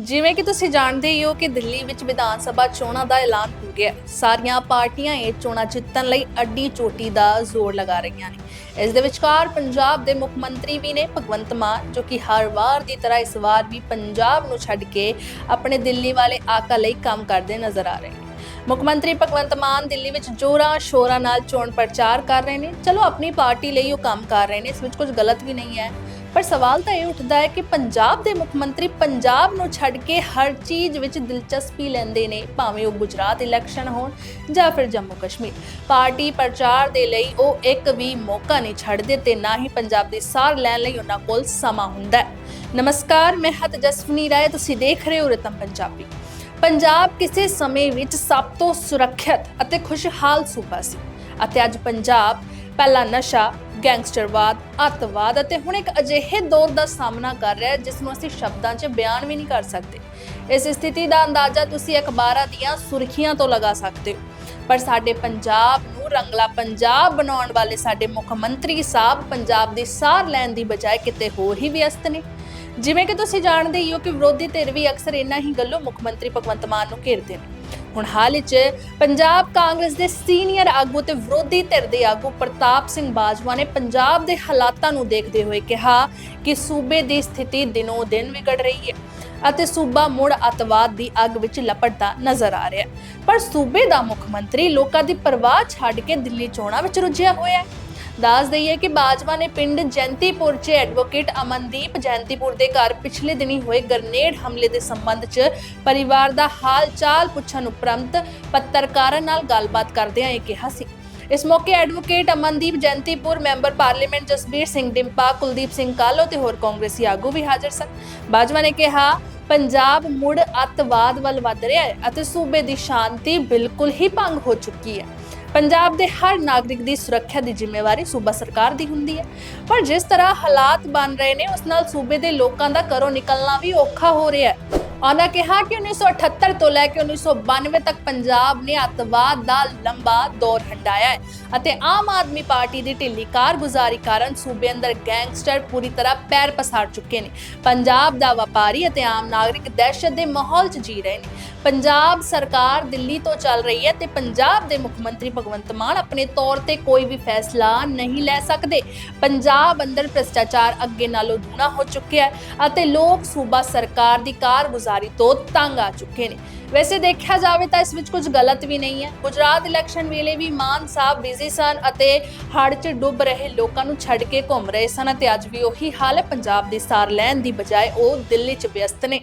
ਜਿਵੇਂ ਕਿ ਤੁਸੀਂ ਜਾਣਦੇ ਹੀ ਹੋ ਕਿ ਦਿੱਲੀ ਵਿੱਚ ਵਿਧਾਨ ਸਭਾ ਚੋਣਾਂ ਦਾ ਐਲਾਨ ਹੋ ਗਿਆ ਸਾਰੀਆਂ ਪਾਰਟੀਆਂ ਇਹ ਚੋਣਾਂ ਜਿੱਤਣ ਲਈ ਅੱਡੀ ਚੋਟੀ ਦਾ ਜ਼ੋਰ ਲਗਾ ਰਹੀਆਂ ਨੇ। ਇਸ ਦੇ ਵਿਚਕਾਰ ਪੰਜਾਬ ਦੇ ਮੁੱਖ ਮੰਤਰੀ ਵੀ ਨੇ ਭਗਵੰਤ ਮਾਨ, ਜੋ ਕਿ ਹਰ ਵਾਰ ਦੀ ਤਰ੍ਹਾਂ ਇਸ ਵਾਰ ਵੀ ਪੰਜਾਬ ਨੂੰ ਛੱਡ ਕੇ ਆਪਣੇ ਦਿੱਲੀ ਵਾਲੇ ਆਕਾ ਲਈ ਕੰਮ ਕਰਦੇ ਨਜ਼ਰ ਆ ਰਹੇ ਨੇ। ਮੁੱਖ ਮੰਤਰੀ ਭਗਵੰਤ ਮਾਨ ਦਿੱਲੀ ਵਿੱਚ ਜੋਰਾਂ ਸ਼ੋਰਾਂ ਨਾਲ ਚੋਣ ਪ੍ਰਚਾਰ ਕਰ ਰਹੇ ਨੇ। ਚਲੋ, ਆਪਣੀ ਪਾਰਟੀ ਲਈ ਉਹ ਕੰਮ ਕਰ ਰਹੇ ਨੇ, ਇਸ ਵਿੱਚ ਕੁਝ ਗਲਤ ਵੀ ਨਹੀਂ ਹੈ। ਪਰ ਸਵਾਲ ਤਾਂ ਇਹ ਉੱਠਦਾ ਹੈ ਕਿ ਪੰਜਾਬ ਦੇ ਮੁੱਖ ਮੰਤਰੀ ਪੰਜਾਬ ਨੂੰ ਛੱਡ ਕੇ ਹਰ ਚੀਜ਼ ਵਿੱਚ ਦਿਲਚਸਪੀ ਲੈਂਦੇ ਨੇ, ਭਾਵੇਂ ਉਹ ਗੁਜਰਾਤ ਇਲੈਕਸ਼ਨ ਹੋਣ ਜਾਂ ਫਿਰ ਜੰਮੂ ਕਸ਼ਮੀਰ। ਪਾਰਟੀ ਪ੍ਰਚਾਰ ਦੇ ਲਈ ਉਹ ਇੱਕ ਵੀ ਮੌਕਾ ਨਹੀਂ ਛੱਡਦੇ ਤੇ ਨਾ ਹੀ ਪੰਜਾਬ ਦੀ ਸਾਰ ਲੈਣ ਲਈ ਉਹਨਾਂ ਕੋਲ ਸਮਾਂ ਹੁੰਦਾ ਹੈ। ਨਮਸਕਾਰ, ਮੈਂ ਹਤ ਜਸਵਨੀ ਰਾਏ, ਤੁਸੀਂ ਦੇਖ ਰਹੇ ਹੋ ਰਤਨ ਪੰਜਾਬੀ। ਪੰਜਾਬ ਕਿਸੇ ਸਮੇਂ ਵਿੱਚ ਸਭ ਤੋਂ ਸੁਰੱਖਿਅਤ ਅਤੇ ਖੁਸ਼ਹਾਲ ਸੂਬਾ ਸੀ ਅਤੇ ਅੱਜ ਪੰਜਾਬ ਪਹਿਲਾ ਨਸ਼ਾ, ਗੈਂਗਸਟਰਵਾਦ, ਅੱਤਵਾਦ ਅਤੇ ਹੁਣ ਇੱਕ ਅਜਿਹੇ ਦੌਰ ਦਾ ਸਾਹਮਣਾ ਕਰ ਰਿਹਾ ਹੈ, ਜਿਸ ਨੂੰ ਅਸੀਂ ਸ਼ਬਦਾਂ 'ਚ ਬਿਆਨ ਵੀ ਨਹੀਂ ਕਰ ਸਕਦੇ। ਇਸ ਸਥਿਤੀ ਦਾ ਅੰਦਾਜ਼ਾ ਤੁਸੀਂ ਅਖਬਾਰਾਂ ਦੀਆਂ ਸੁਰਖੀਆਂ ਤੋਂ ਲਗਾ ਸਕਦੇ ਹੋ। ਪਰ ਸਾਡੇ ਪੰਜਾਬ ਨੂੰ ਰੰਗਲਾ ਪੰਜਾਬ ਬਣਾਉਣ ਵਾਲੇ ਸਾਡੇ ਮੁੱਖ ਮੰਤਰੀ ਸਾਹਿਬ ਪੰਜਾਬ ਦੀ ਸਾਰ ਲੈਣ ਦੀ ਬਜਾਏ ਕਿਤੇ ਹੋਰ ਹੀ ਵਿਅਸਤ ਨੇ। ਜਿਵੇਂ ਕਿ ਤੁਸੀਂ ਜਾਣਦੇ ਹੀ ਹੋ ਕਿ ਵਿਰੋਧੀ ਧਿਰ ਵੀ ਅਕਸਰ ਇਨਾ ਹੀ ਗੱਲੋਂ ਮੁੱਖ ਮੰਤਰੀ ਭਗਵੰਤ ਮਾਨ ਨੂੰ ਘੇਰਦੇ ਨੇ। ਹੁਣ ਹਾਲ ਵਿੱਚ ਪੰਜਾਬ ਕਾਂਗਰਸ ਦੇ ਸੀਨੀਅਰ ਆਗੂ ਤੇ ਵਿਰੋਧੀ ਧਿਰ ਦੇ ਆਗੂ ਪ੍ਰਤਾਪ ਸਿੰਘ ਬਾਜਵਾ ਨੇ ਪੰਜਾਬ ਦੇ ਹਾਲਾਤਾਂ ਨੂੰ ਦੇਖਦੇ ਹੋਏ ਕਿਹਾ ਕਿ ਸੂਬੇ ਦੀ ਸਥਿਤੀ ਦਿਨੋ ਦਿਨ ਵਿਗੜ ਰਹੀ ਹੈ ਅਤੇ ਸੂਬਾ ਮੁੜ ਅਤਵਾਦ ਦੀ ਅੱਗ ਵਿੱਚ ਲਪਟਦਾ ਨਜ਼ਰ ਆ ਰਿਹਾ ਹੈ। ਪਰ ਸੂਬੇ ਦਾ ਮੁੱਖ ਮੰਤਰੀ ਲੋਕਾਂ ਦੀ ਪਰਵਾਹ ਛੱਡ ਕੇ ਦਿੱਲੀ ਚੋਣਾਂ ਵਿੱਚ ਰੁੱਝਿਆ ਹੋਇਆ ਹੈ। ਦੱਸ ਦਈਏ ਕਿ ਬਾਜਵਾ ਨੇ ਪਿੰਡ ਜੈਂਤੀਪੁਰ 'ਚ ਐਡਵੋਕੇਟ ਅਮਨਦੀਪ ਜੈਂਤੀਪੁਰ ਦੇ ਘਰ ਪਿਛਲੇ ਦਿਨੀ ਹੋਏ ਗ੍ਰਨੇਡ ਹਮਲੇ ਦੇ ਸੰਬੰਧ 'ਚ ਪਰਿਵਾਰ ਦਾ ਹਾਲ ਚਾਲ ਪੁੱਛਣ ਉਪਰੰਤ ਪੱਤਰਕਾਰਾਂ ਨਾਲ ਗੱਲਬਾਤ ਕਰਦਿਆਂ ਇਹ ਕਿਹਾ ਸੀ। ਇਸ ਮੌਕੇ advocate Amandeep Jaintipur, member parliament Jasbir Singh Dimpa, Kuldeep Singh Kalo ਤੇ ਹੋਰ ਕਾਂਗਰਸੀ ਆਗੂ ਵੀ ਹਾਜ਼ਰ ਸਨ। ਬਾਜਵਾ ਨੇ ਕਿਹਾ, ਪੰਜਾਬ ਮੁੜ ਅੱਤਵਾਦ ਵੱਲ ਵੱਧ ਰਿਹਾ ਹੈ ਅਤੇ ਸੂਬੇ ਦੀ ਸ਼ਾਂਤੀ ਬਿਲਕੁਲ ਹੀ ਭੰਗ ਹੋ ਚੁੱਕੀ ਹੈ। ਪੰਜਾਬ ਦੇ ਹਰ ਨਾਗਰਿਕ ਦੀ ਸੁਰੱਖਿਆ ਦੀ ਜ਼ਿੰਮੇਵਾਰੀ ਸੂਬਾ ਸਰਕਾਰ ਦੀ ਹੁੰਦੀ ਹੈ। ਪਰ ਜਿਸ ਤਰ੍ਹਾਂ ਹਾਲਾਤ ਬਣ ਰਹੇ ਨੇ, ਉਸ ਨਾਲ ਸੂਬੇ ਦੇ ਲੋਕਾਂ ਦਾ ਘਰੋਂ ਨਿਕਲਣਾ ਵੀ ਔਖਾ ਹੋ ਰਿਹਾ ਹੈ। ਉਹਨਾਂ ਕਿਹਾ ਕਿ 1978 ਤੋਂ ਲੈ ਕੇ 1992 ਤੱਕ ਪੰਜਾਬ ਨੇ ਅੱਤਵਾਦ ਦਾ ਲੰਬਾ ਦੌਰ ਹੰਡਾਇਆ ਹੈ ਅਤੇ ਆਮ ਆਦਮੀ ਪਾਰਟੀ ਦੀ ਢਿੱਲੀ ਕਾਰਗੁਜ਼ਾਰੀ ਕਾਰਨ ਸੂਬੇ ਅੰਦਰ ਗੈਂਗਸਟਰ ਪੂਰੀ ਤਰ੍ਹਾਂ ਪੈਰ ਪਸਾਰ ਚੁੱਕੇ ਨੇ। ਪੰਜਾਬ ਦਾ ਵਪਾਰੀ ਅਤੇ ਆਮ ਨਾਗਰਿਕ ਦਹਿਸ਼ਤ ਦੇ ਮਾਹੌਲ 'ਚ ਜੀ ਰਹੇ ਨੇ। ਪੰਜਾਬ ਸਰਕਾਰ ਦਿੱਲੀ ਤੋਂ ਚੱਲ ਰਹੀ ਹੈ ਤੇ ਪੰਜਾਬ ਦੇ ਮੁੱਖ ਮੰਤਰੀ ਭਗਵੰਤ ਮਾਨ ਆਪਣੇ ਤੌਰ ਤੇ ਕੋਈ ਵੀ ਫੈਸਲਾ ਨਹੀਂ ਲੈ ਸਕਦੇ। ਪੰਜਾਬ ਅੰਦਰ ਭ੍ਰਿਸ਼ਟਾਚਾਰ ਅੱਗੇ ਨਾਲੋਂ ਦੂਣਾ ਹੋ ਚੁੱਕਿਆ ਹੈ ਅਤੇ ਲੋਕ ਸੂਬਾ ਸਰਕਾਰ ਦੀ ਕਾਰਗੁਜ਼ਾਰੀ ਤੋਂ ਤੰਗ ਆ ਚੁੱਕੇ ਨੇ। ਵੈਸੇ ਦੇਖਿਆ ਜਾਵੇ ਤਾਂ ਇਸ ਵਿੱਚ ਕੁਝ ਗਲਤ ਵੀ ਨਹੀਂ ਹੈ। ਗੁਜਰਾਤ ਇਲੈਕਸ਼ਨ ਵੇਲੇ ਵੀ ਮਾਨ ਸਾਹਿਬ ਬਿਜ਼ੀ ਸਨ ਅਤੇ ਹੜ੍ਹ 'ਚ ਡੁੱਬ ਰਹੇ ਲੋਕਾਂ ਨੂੰ ਛੱਡ ਕੇ ਘੁੰਮ ਰਹੇ ਸਨ ਅਤੇ ਅੱਜ ਵੀ ਉਹੀ ਹਾਲ ਹੈ। ਪੰਜਾਬ ਦੀ ਸਾਰ ਲੈਣ ਦੀ ਬਜਾਏ ਉਹ ਦਿੱਲੀ 'ਚ ਵਿਅਸਤ ਨੇ।